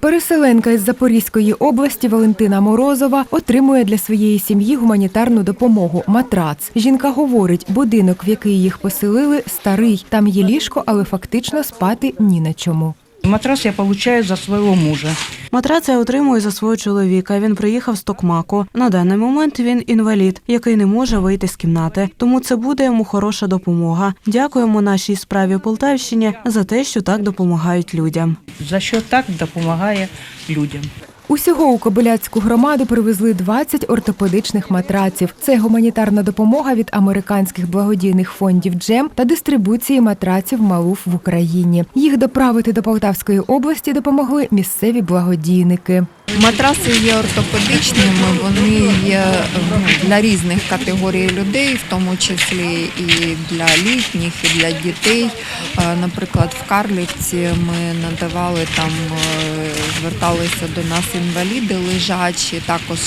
Переселенка із Запорізької області Валентина Морозова отримує для своєї сім'ї гуманітарну допомогу матрац. Жінка говорить, будинок, в який їх поселили, старий. Там є ліжко, але фактично спати ні на чому. Матрас я получаю за свого мужа. Матрас я отримую за свого чоловіка. Він приїхав з Токмаку. На даний момент він інвалід, який не може вийти з кімнати. Тому це буде йому хороша допомога. Дякуємо нашій справі Полтавщині за те, що так допомагають людям. За що так допомагає людям. Усього у Кобиляцьку громаду привезли 20 ортопедичних матраців. Це гуманітарна допомога від американських благодійних фондів Джем та дистрибуції матраців Малуф в Україні. Їх доправити до Полтавської області допомогли місцеві благодійники. Матраси є ортопедичними, вони є ну, для різних категорій людей, в тому числі і для літніх, і для дітей. Е, Наприклад, в Карлівці ми надавали там, е, зверталися до нас інваліди лежачі, також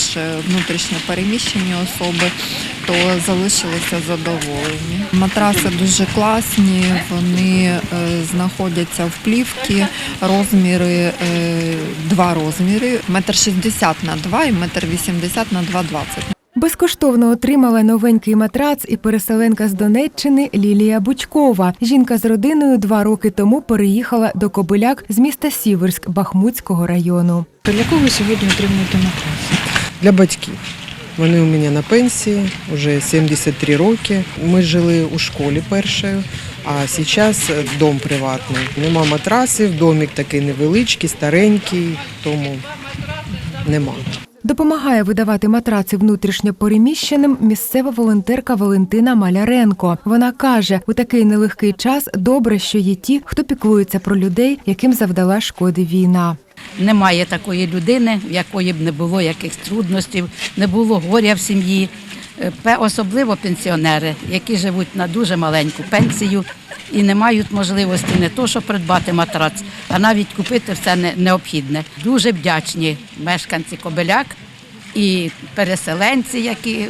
внутрішньопереміщені внутрішньо переміщені особи, то залишилися задоволені. Матраси дуже класні, вони е, знаходяться в плівці, розміри е, два розміри: метр шістдесят на два і метр вісімдесят на два двадцять. Безкоштовно отримала новенький матрац і переселенка з Донеччини Лілія Бучкова. Жінка з родиною два роки тому переїхала до Кобиляк з міста Сіверськ Бахмутського району. Для кого сьогодні отримуєте матрас? для батьків. Вони у мене на пенсії, вже 73 роки. Ми жили у школі першою, а зараз дом приватний. Нема матрасів, домик такий невеличкий, старенький, тому нема. Допомагає видавати матраци внутрішньо переміщеним місцева волонтерка Валентина Маляренко. Вона каже, у такий нелегкий час добре, що є ті, хто піклується про людей, яким завдала шкоди війна. Немає такої людини, в якої б не було якихось трудностей, не було горя в сім'ї. Е, Особливо пенсіонери, які живуть на дуже маленьку пенсію і не мають можливості не то, що придбати матрац, а навіть купити все необхідне. Дуже вдячні мешканці Кобиляк і переселенці, які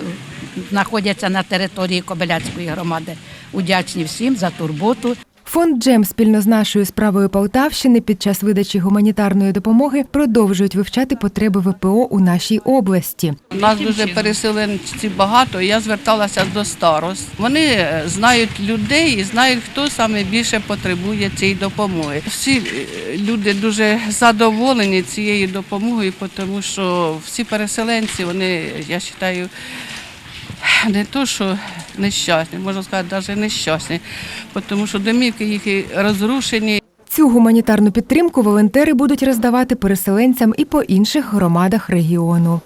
знаходяться на території Кобиляцької громади. Удячні всім за турботу. Фонд Джем спільно з нашою справою Полтавщини під час видачі гуманітарної допомоги продовжують вивчати потреби ВПО у нашій області. У нас дуже переселенців багато. Я зверталася до старост. Вони е, знають людей і знають, хто саме більше потребує цієї допомоги. Всі е, люди дуже задоволені цією допомогою, тому що всі переселенці, вони, я вважаю, не то, що нещасні, можна сказати, навіть нещасні, тому що домівки їх розрушені, Цю гуманітарну підтримку волонтери будуть роздавати переселенцям і по інших громадах регіону.